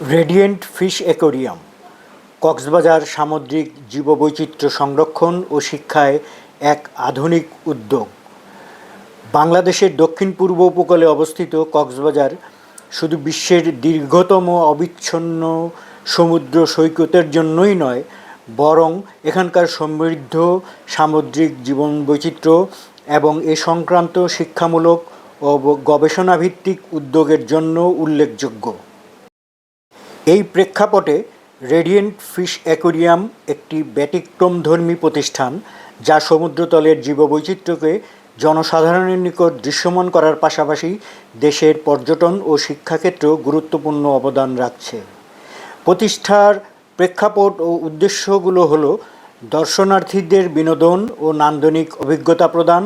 Radiant fish aquarium Cox's Bazar সামুদ্রিক জীববৈচিত্র্য সংরক্ষণ ও শিক্ষায় এক আধুনিক উদ্যোগ। বাংলাদেশের দক্ষিণ পূর্ব উপকূলে অবস্থিত কক্সবাজার শুধু বিশ্বের দীর্ঘতম অবিচ্ছন্ন সমুদ্র সৈকতের জন্যই নয়, বরং এখানকার সমৃদ্ধ সামুদ্রিক জীবন বৈচিত্র্য এবং এ সংক্রান্ত শিক্ষামূলক ও গবেষণাভিত্তিক উদ্যোগের জন্য উল্লেখযোগ্য। এই প্রেক্ষাপটে রেডিয়েন্ট ফিশ অ্যাকোরিয়াম একটি ব্যতিক্রমধর্মী প্রতিষ্ঠান যা সমুদ্রতলের জীববৈচিত্র্যকে জনসাধারণের নিকট দৃশ্যমান করার পাশাপাশি দেশের পর্যটন ও শিক্ষাক্ষেত্রেও গুরুত্বপূর্ণ অবদান রাখছে। প্রতিষ্ঠার প্রেক্ষাপট ও উদ্দেশ্যগুলো হলো দর্শনার্থীদের বিনোদন ও নান্দনিক অভিজ্ঞতা প্রদান,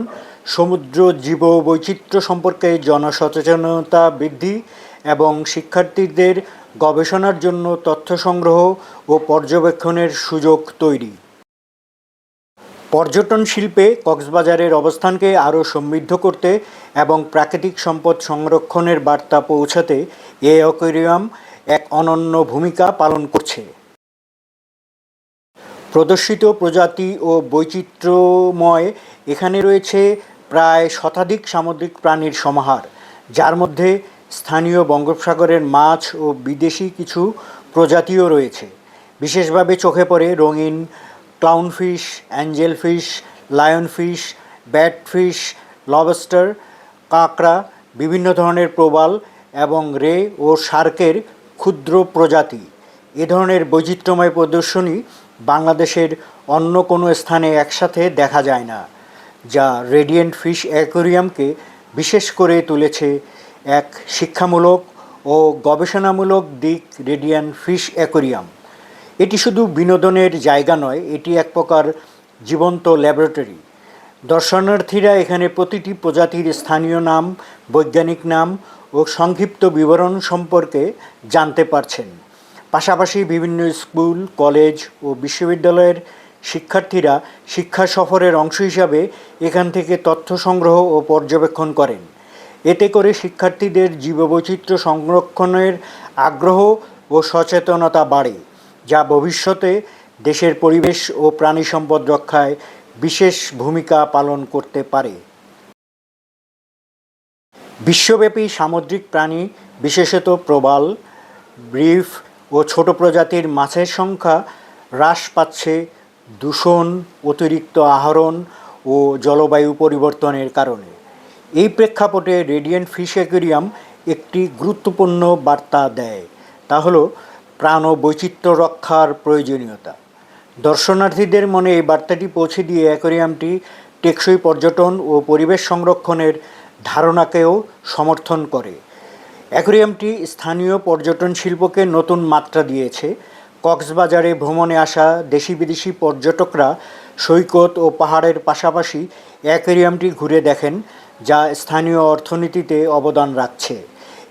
সমুদ্র জীব বৈচিত্র্য সম্পর্কে জনসচেতনতা বৃদ্ধি এবং শিক্ষার্থীদের গবেষণার জন্য তথ্য সংগ্রহ ও পর্যবেক্ষণের সুযোগ তৈরি। পর্যটন শিল্পে কক্সবাজারের অবস্থানকে আরও সমৃদ্ধ করতে এবং প্রাকৃতিক সম্পদ সংরক্ষণের বার্তা পৌঁছাতে এ অ্যাকোয়ারিয়াম এক অনন্য ভূমিকা পালন করছে। প্রদর্শিত প্রজাতি ও বৈচিত্র্যময় এখানে রয়েছে প্রায় শতাধিক সামুদ্রিক প্রাণীর সমাহার, যার মধ্যে স্থানীয় বঙ্গোপসাগরের মাছ ও বিদেশি কিছু প্রজাতিও রয়েছে। বিশেষভাবে চোখে পড়ে রঙিন clownfish angel fish lion fish bat fish lobster কাঁকড়া, বিভিন্ন ধরনের প্রবাল এবং রে ও শার্কের ক্ষুদ্র প্রজাতি। এ ধরনের বৈচিত্র্যময় প্রদর্শনী বাংলাদেশের অন্য কোনো স্থানে একসাথে দেখা যায় না, যা রেডিয়েন্ট ফিশ অ্যাকোরিয়ামকে বিশেষ করে তুলেছে এক শিক্ষামূলক ও গবেষণামূলক দিক রেডিয়ান ফিশ অ্যাকোরিয়াম। এটি শুধু বিনোদনের জায়গা নয়, এটি এক প্রকার জীবন্ত ল্যাবরেটরি। দর্শনার্থীরা এখানে প্রতিটি প্রজাতির স্থানীয় নাম, বৈজ্ঞানিক নাম ও সংক্ষিপ্ত বিবরণ সম্পর্কে জানতে পারছেন। পাশাপাশি বিভিন্ন স্কুল, কলেজ ও বিশ্ববিদ্যালয়ের শিক্ষার্থীরা শিক্ষা সফরের অংশ হিসাবে এখান থেকে তথ্য সংগ্রহ ও পর্যবেক্ষণ করেন। এতে করে শিক্ষার্থীদের জীববৈচিত্র্য সংরক্ষণের আগ্রহ ও সচেতনতা বাড়ে, যা ভবিষ্যতে দেশের পরিবেশ ও প্রাণী সম্পদ রক্ষায় বিশেষ ভূমিকা পালন করতে পারে। বিশ্বব্যাপী সামুদ্রিক প্রাণী, বিশেষত প্রবাল, ব্রিফ ও ছোট প্রজাতির মাছের সংখ্যা হ্রাস পাচ্ছে দূষণ, অতিরিক্ত আহরণ ও জলবায়ু পরিবর্তনের কারণে। এই প্রেক্ষাপটে রেডিয়েন্ট ফিশ অ্যাকোরিয়াম একটি গুরুত্বপূর্ণ বার্তা দেয়। তা হলো প্রাণ ও বৈচিত্র্য রক্ষার প্রয়োজনীয়তা। দর্শনার্থীদের মনে এই বার্তাটি পৌঁছে দিয়ে অ্যাকোরিয়ামটি টেকসই পর্যটন ও পরিবেশ সংরক্ষণের ধারণাকেও সমর্থন করে। অ্যাকোরিয়ামটি স্থানীয় পর্যটন শিল্পকে নতুন মাত্রা দিয়েছে। কক্সবাজারে ভ্রমণে আসা দেশি বিদেশি পর্যটকরা সৈকত ও পাহাড়ের পাশাপাশি অ্যাকোরিয়ামটি ঘুরে দেখেন। যা স্থানীয় অর্থনীতিতে অবদান রাখছে।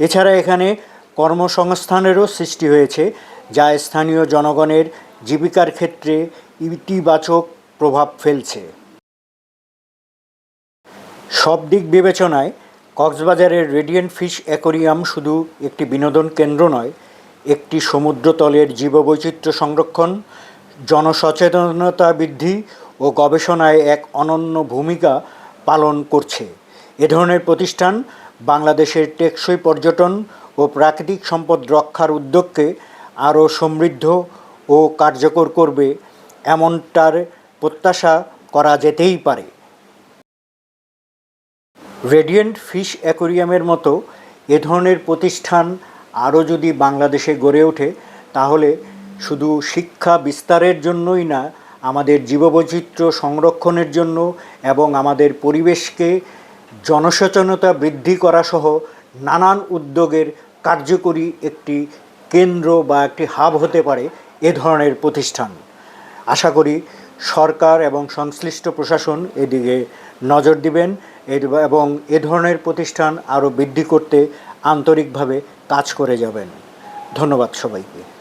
এছাড়া এখানে কর্মসংস্থানেরও সৃষ্টি হয়েছে, যা স্থানীয় জনগণের জীবিকার ক্ষেত্রে ইতিবাচক প্রভাব ফেলছে। সব দিক বিবেচনায়, কক্সবাজারের রেডিয়েন্ট ফিশ অ্যাকোরিয়াম শুধু একটি বিনোদন কেন্দ্র নয়, একটি সমুদ্রতলের জীববৈচিত্র্য সংরক্ষণ, জনসচেতনতা বৃদ্ধি ও গবেষণায় এক অনন্য ভূমিকা পালন করছে। এ ধরনের প্রতিষ্ঠান বাংলাদেশের টেকসই পর্যটন ও প্রাকৃতিক সম্পদ রক্ষার উদ্যোগকে আরও সমৃদ্ধ ও কার্যকর করবে, এমনটার প্রত্যাশা করা যেতেই পারে। রেডিয়েন্ট ফিশ অ্যাকোরিয়ামের মতো এ ধরনের প্রতিষ্ঠান আরও যদি বাংলাদেশে গড়ে ওঠে, তাহলে শুধু শিক্ষা বিস্তারের জন্যই না, আমাদের জীববৈচিত্র্য সংরক্ষণের জন্য এবং আমাদের পরিবেশকে জনসচেতনতা বৃদ্ধি করা সহ নানান উদ্যোগের কার্যকরী একটি কেন্দ্র বা একটি হাব হতে পারে এ ধরনের প্রতিষ্ঠান। আশা করি সরকার এবং সংশ্লিষ্ট প্রশাসন এদিকে নজর দিবেন এবং এ ধরনের প্রতিষ্ঠান আরও বৃদ্ধি করতে আন্তরিকভাবে কাজ করে যাবেন। ধন্যবাদ সবাইকে।